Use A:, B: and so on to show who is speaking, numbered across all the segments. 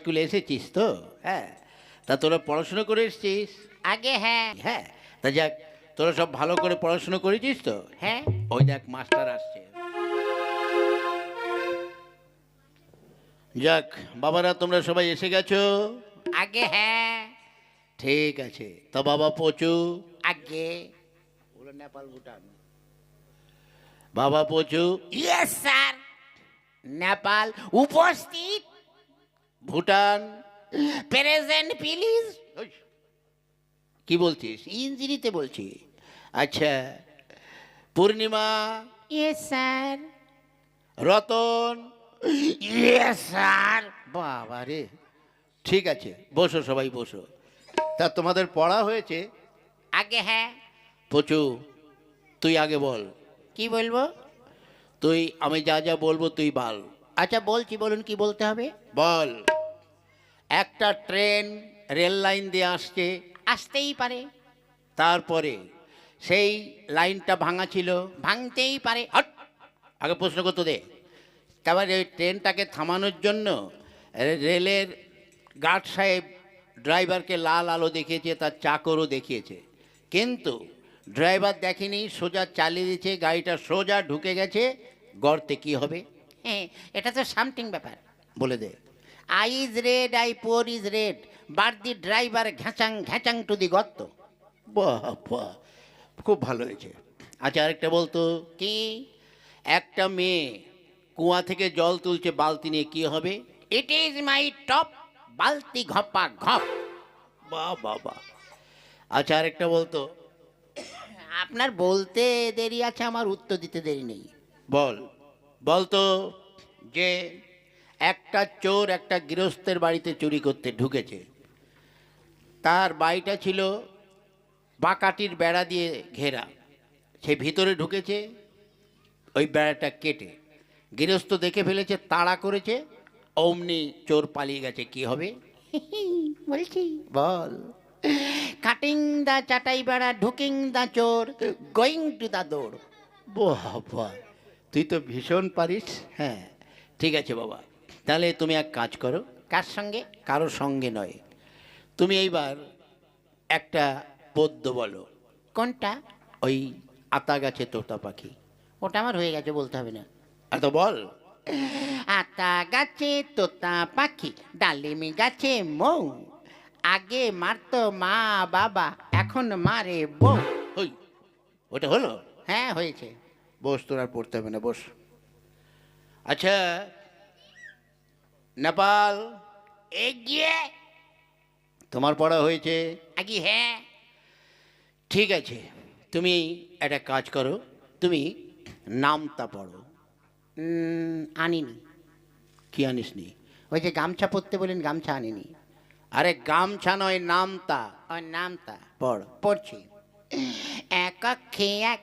A: স্কুলে এসেছিস তো? হ্যাঁ। তা তোরা পড়াশুনো করে এসেছিস?
B: আগে হ্যাঁ।
A: হ্যাঁ? তা যাক তোরা সব ভালো করে পড়াশুনো করেছিস তো?
B: হ্যাঁ।
A: ওই দেখ মাস্টার আসছে। যাক বাবারা তোমরা সবাই এসে গেছো?
B: আগে হ্যাঁ।
A: ঠিক আছে। তা বাবা পচু?
B: আগে।
A: ওরা নেপাল ভুটান। বাবা পচু?
B: Yes sir. নেপাল উপস্থিত।
A: ভুটান।
B: প্রেজেন্ট প্লিজ
A: কি বলছিস? ইঞ্জিনিতে বলছি। আচ্ছা Purnima.
B: Yes sir
A: Ratan.
B: Yes sir
A: বাবা রে ঠিক আছে বসো সবাই বসো। তা তোমাদের পড়া হয়েছে?
B: আগে হ্যাঁ।
A: পচু তুই আগে বল।
B: কি বলব?
A: তুই আমি যা যা বলব তুই বল।
B: আচ্ছা বলছি বলুন কি বলতে হবে?
A: বল। একটা ট্রেন রেল লাইন দিয়ে আসছে।
B: আসতেই পারে।
A: তারপরে সেই লাইনটা ভাঙা ছিল।
B: ভাঙতেই পারে।
A: হট! আগে প্রশ্ন করতো দে। তারপরে ওই ট্রেনটাকে থামানোর জন্য রেলের গার্ড সাহেব ড্রাইভারকে লাল আলো দেখিয়েছে তার চাকরও দেখিয়েছে। কিন্তু ড্রাইভার দেখেনি সোজা চালিয়ে দিয়েছে গাড়িটা সোজা ঢুকে গেছে গর্তে কি হবে?
B: হ্যাঁ এটা তো সামথিং ব্যাপার।
A: বলে দে।
B: Eye is red eye pore is red. But the driver ঘ্যাচাং ঘ্যাচাং টু দি গর্ত।
A: খুব ভালো হয়েছে। আচ্ছা আরেকটা বলতো।
B: কি?
A: একটা মেয়ে কুয়া থেকে জল তুলছে বালতি নিয়ে কি হবে?
B: ইট ইজ মাই টপ বালতি ঘপা ঘপ।
A: বাহ বাহ। আচ্ছা আরেকটা বলতো।
B: আপনার বলতে দেরি আছে আমার উত্তর দিতে দেরি নেই।
A: বল। বলতো যে একটা চোর একটা গৃহস্থের বাড়িতে চুরি করতে ঢুকেছে। তার বাড়িটা ছিল বাকাটির বেড়া দিয়ে ঘেরা। সে ভিতরে ঢুকেছে ওই বেড়াটা কেটে। গৃহস্থ দেখে ফেলেছে তাড়া করেছে অমনি চোর পালিয়ে গেছে কি হবে?
B: বলছি।
A: বল।
B: কাটিং দা চাটাই বেড়া ঢুকিং দা চোর গোয়িং টু দা দৌড়
A: বাবা তুই তো ভীষণ পারিস। হ্যাঁ ঠিক আছে বাবা। তাহলে তুমি এক কাজ করো।
B: কার সঙ্গে?
A: কারোর সঙ্গে নয়। তুমি এইবার একটা পদ্য বলো।
B: কোনটা?
A: ওই আতা গাছে তোতা পাখি।
B: ওটা আমার হয়ে গেছে বলতে হবে না।
A: এত বল।
B: আতা গাছে তোতা পাখি ডালিমি গাছে মৌ। আগে মারতো মা বাবা এখন মারে বউ।
A: ওই ওটা হলো?
B: হ্যাঁ হয়েছে।
A: বস তোর আর পড়তে হবে না বস। আচ্ছা নেপাল।
B: এগিয়ে।
A: তোমার পড়া হয়েছে?
B: আগে হ্যাঁ।
A: ঠিক আছে তুমি একটা কাজ করো তুমি নামতা পড়ো।
B: আনিনি।
A: কি আনিসনি?
B: ওই যে গামছা পরতে বলেন গামছা আনিনি।
A: আরে গামছা নয় নামতা
B: ওর নামটা।
A: পড়।
B: পড়ছি। এক এক।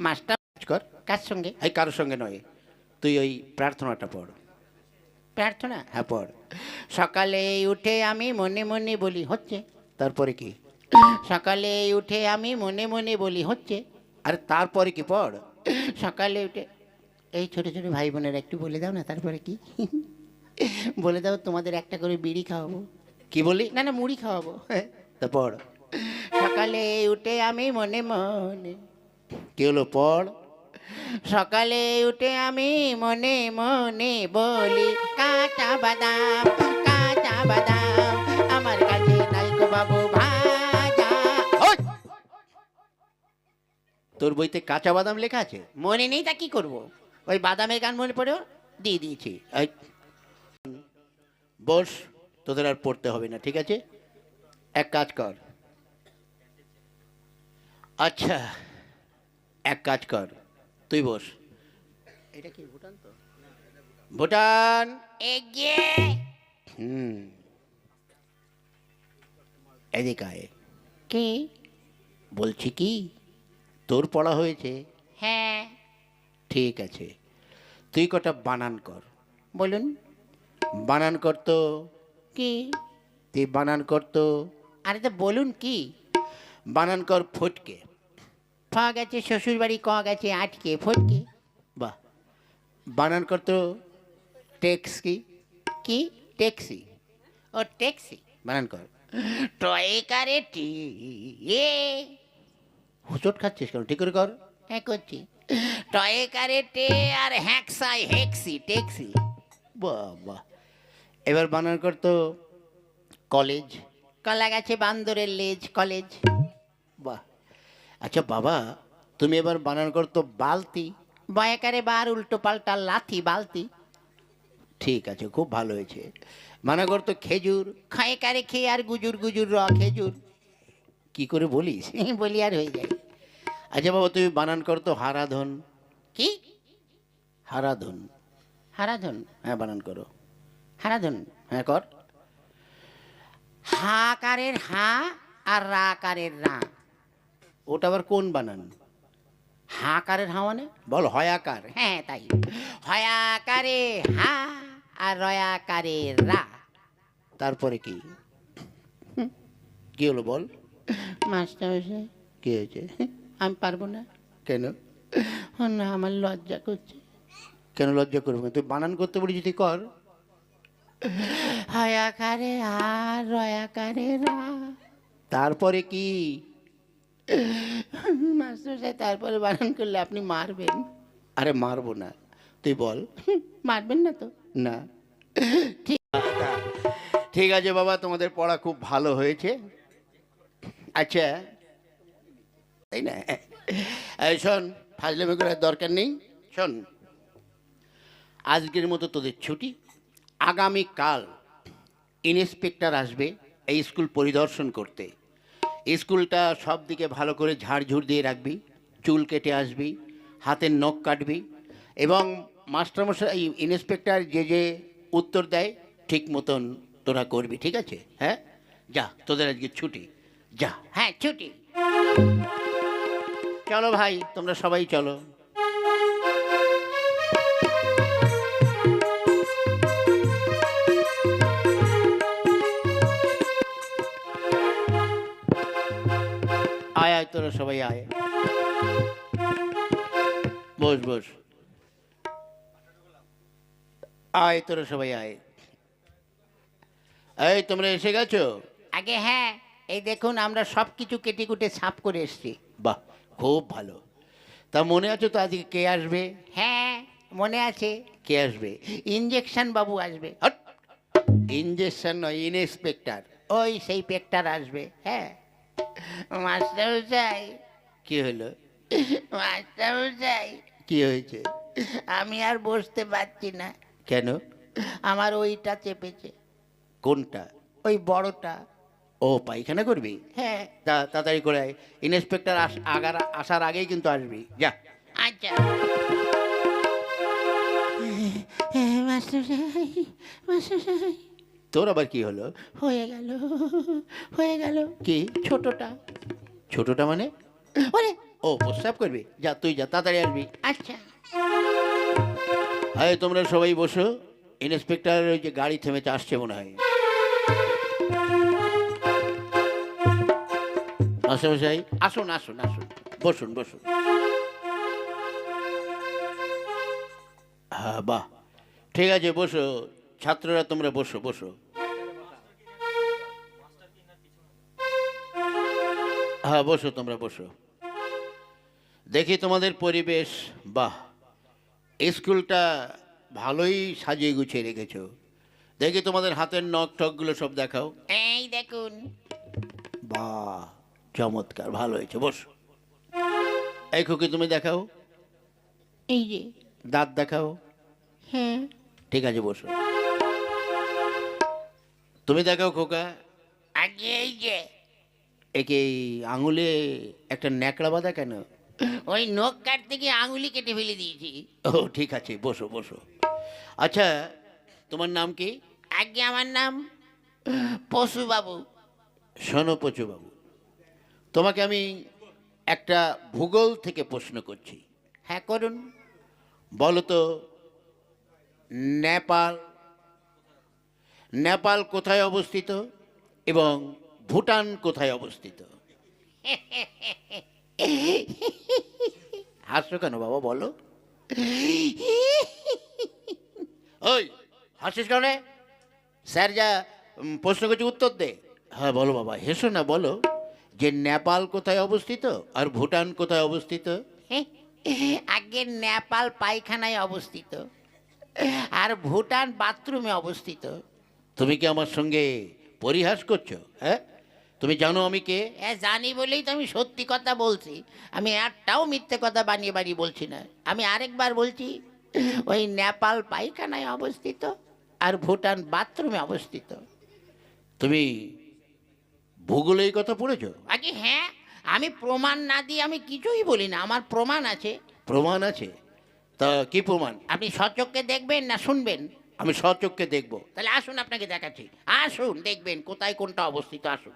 B: মাস্টার
A: কর।
B: কার সঙ্গে?
A: এই কারোর সঙ্গে নয় তুই ওই প্রার্থনাটা পড়।
B: প্রার্থনা?
A: হ্যাঁ পড়।
B: সকালে উঠে আমি মনে মনে বলি হচ্ছে।
A: তারপরে কি?
B: সকালে উঠে আমি মনে মনে বলি হচ্ছে।
A: আর তারপরে কি পড়?
B: সকালে উঠে এই ছোট ছোট ভাই বোনেরা একটু বলে দাও না তারপরে কি? বলে দাও তোমাদের একটা করে বিড়ি খাওয়াবো।
A: কি বলি?
B: না না মুড়ি খাওয়াবো।
A: তা পড়।
B: সকালে উঠে আমি মনে মনে
A: কি হলো পড়?
B: সকালে উঠে আমি মনে মনে বলি কাঁচা বাদাম কাঁচা বাদাম আমার কাছে নাই গো বাবু ভাজা।
A: তোর বইতে কাঁচা বাদাম লেখা আছে?
B: মনে নেই তা কি করব? ওই বাদামের গান মনে পড়েও দিয়ে দিয়েছি।
A: বস তোদের আর পড়তে হবে না ঠিক আছে? এক কাজ কর। আচ্ছা এক কাজ কর। তুই বস।
B: এটা কি ভুটান তো?
A: ভুটান। হুম। এদিকে
B: কি?
A: বলছি কি তোর পড়া হয়েছে?
B: হ্যাঁ।
A: ঠিক আছে। তুই কটা বানান কর।
B: বলুন।
A: বানান করতো
B: কি?
A: তুই বানান করতো
B: আরে তো বলুন কি?
A: বানান কর ফটকে।
B: ফ গেছে শ্বশুর বাড়ি ক গেছে আটকে ফটকে।
A: বাহ। বানান কর তো ট্যাক্স? কি?
B: কি
A: ট্যাক্সি।
B: ও ট্যাক্সি।
A: বানান কর।
B: টয়ে কারে টি এ।
A: হুচট খাচ্ছিস কেন? ঠিক করে কর।
B: হ্যাঁ করছি। টয়ে কারে টে আর হ্যাকসাই হেক্সি ট্যাক্সি।
A: বাবা। এবার বানান কর তো কলেজ।
B: কলা গাছে বান্দরের লেজ কলেজ।
A: বাহ। আচ্ছা বাবা তুমি এবার বানান কর তো বালতি।
B: বয়াকারে বার উল্টো পাল্টা লাথি বালতি।
A: ঠিক আছে খুব ভালো হয়েছে। মানা কর তো খেজুর।
B: কারে খেয়ে আর গুজুর গুজুর র খেজুর।
A: কি করে বলিস?
B: বলি আর হয়ে যায়।
A: আচ্ছা বাবা তুমি বানান কর তো হারাধন।
B: কি?
A: হারাধন।
B: হারাধন?
A: হ্যাঁ বানান করো।
B: হারাধন?
A: হ্যাঁ কর।
B: হাকারের হা আর রাকারের রা।
A: ওটা আবার কোন বানান?
B: হাকারের হা মানে
A: বল হয়াকার।
B: হ্যাঁ তাই। হয়াকারে হা আর রয়াকারে রা।
A: তারপরে কি? কি হলো বল?
B: মাস্টার
A: কি হয়েছে?
B: আমি পারব না।
A: কেন?
B: না আমার লজ্জা করছে।
A: কেন লজ্জা করব তুই বানান করতে বলি যদি কর।
B: হয়াকারে আর রয়াকারে রা।
A: তারপরে কি?
B: মাস্টার সাহেব তারপরে বারণ করলে আপনি মারবেন।
A: আরে মারবো না তুই বল।
B: মারবেন না তো?
A: না। ঠিক। আছে বাবা তোমাদের পড়া খুব ভালো হয়েছে। আচ্ছা। তাই না? শোন ফাজলামি করার দরকার নেই। শোন আজকের মতো তোদের ছুটি। আগামীকাল ইন্সপেক্টর আসবে এই স্কুল পরিদর্শন করতে। স্কুলটা সব দিকে ভালো করে ঝাড়ঝুড় দিয়ে রাখবি, চুল কেটে আসবি, হাতের নখ কাটবি এবং মাস্টারমশাই ইন্সপেক্টর যে যে উত্তর দেয়, ঠিক মতন তোরা করবি, ঠিক আছে? হ্যাঁ? যা, তোদের আজকে ছুটি। যা।
B: হ্যাঁ ছুটি।
A: চলো ভাই, তোমরা সবাই চলো। তোরা সবাই আয়। বস বস। আয় তোরা সবাই আয়। এই তোমরা এসে গেছো?
B: আগে হ্যাঁ এই দেখুন আমরা সব কিছু কেটে কুটে সাফ করে এসছি।
A: বাহ খুব ভালো। তা মনে আছে তো আজকে কে আসবে?
B: হ্যাঁ মনে আছে।
A: কে আসবে?
B: ইঞ্জেকশন বাবু আসবে।
A: ইঞ্জেকশন নয় ইনস্পেক্টর।
B: ওই সেই পেকটার আসবে হ্যাঁ। মাস্টার মশাই
A: কি হলো?
B: মাস্টার মশাই
A: কি হয়েছে?
B: আমি আর বসতে পারছি না।
A: কেন?
B: আমার ওইটা চেপেছে।
A: কোনটা?
B: ওই বড়টা।
A: ও পায়খানা করবি?
B: হ্যাঁ।
A: তাড়াতাড়ি করে আয়। ইন্সপেক্টর আগার আসার আগেই কিন্তু আসবি। যা।
B: আচ্ছা। মাস্টার সাহেব মাস্টার সাহেব
A: তোর আবার কি হলো?
B: হয়ে গেল হয়ে গেল।
A: কি?
B: ছোটটা।
A: ছোটটা মানে?
B: ওরে।
A: ও প্রস্রাব করবি? যা তুই যা তাড়াতাড়ি আসবি।
B: আচ্ছা।
A: আরে তোমরা সবাই বসো। ইন্সপেক্টর ওই যে গাড়ি থেমেছে আসছে মনে হয়। মাস্টারমশাই আসুন আসুন আসুন। বসুন বসুন। হ্যাঁ বাহ। ঠিক আছে বসো। ছাত্ররা তোমরা বসো বসো। হ্যাঁ বসো তোমরা বসো। দেখি তোমাদের পরিবেশ বাহ স্কুলটা ভালোই সাজিয়ে গুছিয়ে রেখেছ। দেখি তোমাদের হাতের নখ টকগুলো সব দেখাও।
B: এই দেখুন।
A: বাহ চমৎকার ভালো হয়েছে বসো। এই খুকি তুমি দেখাও।
B: এই যে।
A: দাঁত দেখাও।
B: হ্যাঁ।
A: ঠিক আছে বসো। তুমি দেখাও খোকা।
B: আগে এই যে।
A: একে আঙুলে একটা ন্যাকড়া বাঁধা কেন?
B: ওই নখ কাটতে গিয়ে আঙুলি কেটে ফেলে দিয়েছি।
A: ও ঠিক আছে বসো বসো। আচ্ছা তোমার নাম কি?
B: আগে আমার নাম পশু বাবু
A: শোনো বাবু তোমাকে আমি একটা ভূগোল থেকে প্রশ্ন করছি।
B: হ্যাঁ করুন।
A: বলো তো নেপাল নেপাল কোথায় অবস্থিত এবং ভুটান কোথায় অবস্থিত? হাসছো কেন বাবা বলো। ওই হাসিস কেন স্যার যা প্রশ্ন করছি উত্তর দে। হ্যাঁ বলো বাবা হেসো না বলো। যে নেপাল কোথায় অবস্থিত আর ভুটান কোথায় অবস্থিত?
B: আগে নেপাল পায়খানায় অবস্থিত আর ভুটান বাথরুমে অবস্থিত।
A: তুমি কি আমার সঙ্গে পরিহাস করছ হ্যাঁ? তুমি জানো আমি কে?
B: হ্যাঁ জানি বলেই তো আমি সত্যি কথা বলছি। আমি একটাও মিথ্যে কথা বানিয়ে বানিয়ে বলছি না। আমি আরেকবার বলছি ওই নেপাল পায়খানায় অবস্থিত আর ভুটান বাথরুমে অবস্থিত।
A: তুমি ভূগোলে এই কথা পড়েছো?
B: আগে হ্যাঁ আমি প্রমাণ না দিয়ে আমি কিছুই বলি না আমার প্রমাণ আছে।
A: প্রমাণ আছে? তা কি প্রমাণ?
B: আপনি সচক্ষে দেখবেন না শুনবেন?
A: আমি সচক্ষে দেখব।
B: তাহলে আসুন আপনাকে দেখাচ্ছি। আসুন দেখবেন কোথায় কোনটা অবস্থিত আসুন।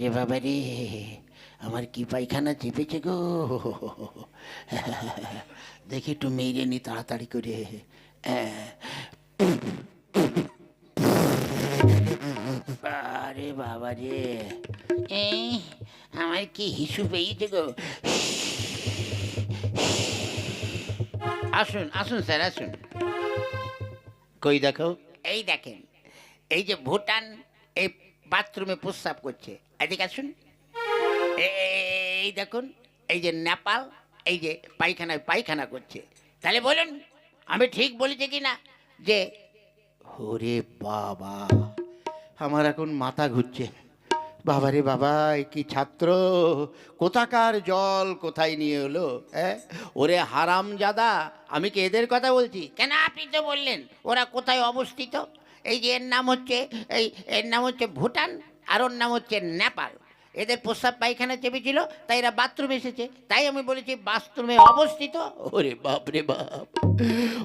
B: যে বাবা রে আমার কি পায়খানা চেপেছে গো? দেখি একটু মেরে নি তাড়াতাড়ি করে। আরে বাবা রে এই, আমার কি হিসু পেয়েছে গো? আসুন আসুন স্যার আসুন।
A: কই দেখো?
B: এই দেখেন এই যে ভুটান এই বাথরুমে প্রস্রাব করছে। এদিকে আসুন এই দেখুন এই যে নেপাল এই যে পায়খানায় পায়খানা করছে তাহলে বলুন আমি ঠিক বলেছি কি না যে
A: ওরে বাবা আমার এখন মাথা ঘুরছে বাবা রে বাবা কি ছাত্র কোথাকার জল কোথায় নিয়ে এলো হ্যাঁ ওরে হারাম জাদা আমি কি এদের কথা বলছি
B: কেন আপনি তো বললেন ওরা কোথায় অবস্থিত এই যে এর নাম হচ্ছে এই এর নাম হচ্ছে ভুটান আর ওর নাম হচ্ছে নেপাল। এদের প্রস্রাব পায়খানা চেপেছিল, তাই এরা বাথরুমে এসেছে। তাই আমি বলেছি, বাথরুমে অবস্থিত?
A: ওরে বাপ রে বাপ।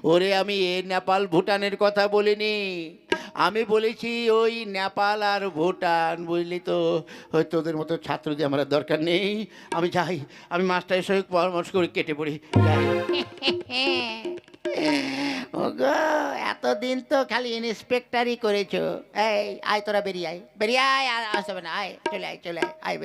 A: ওরে আমি এ নেপাল ভুটানের কথা বলিনি। আমি বলেছি, ওই নেপাল আর ভুটান, বুঝলি তো? ওই তোদের মতো ছাত্র ছাত্রদের আমার দরকার নেই। আমি যাই, আমি মাস্টারের সঙ্গে পরামর্শ করে কেটে পড়ি। যাই।
B: ওগো, এতদিন তো খালি ইন্সপেক্টরই করেছ। এই, আয় তোরা বেরিয়ে আয়। বেরিয়ে আয়, আর আসতে হবে না, আয়, চলে আয় চলে আয় আয়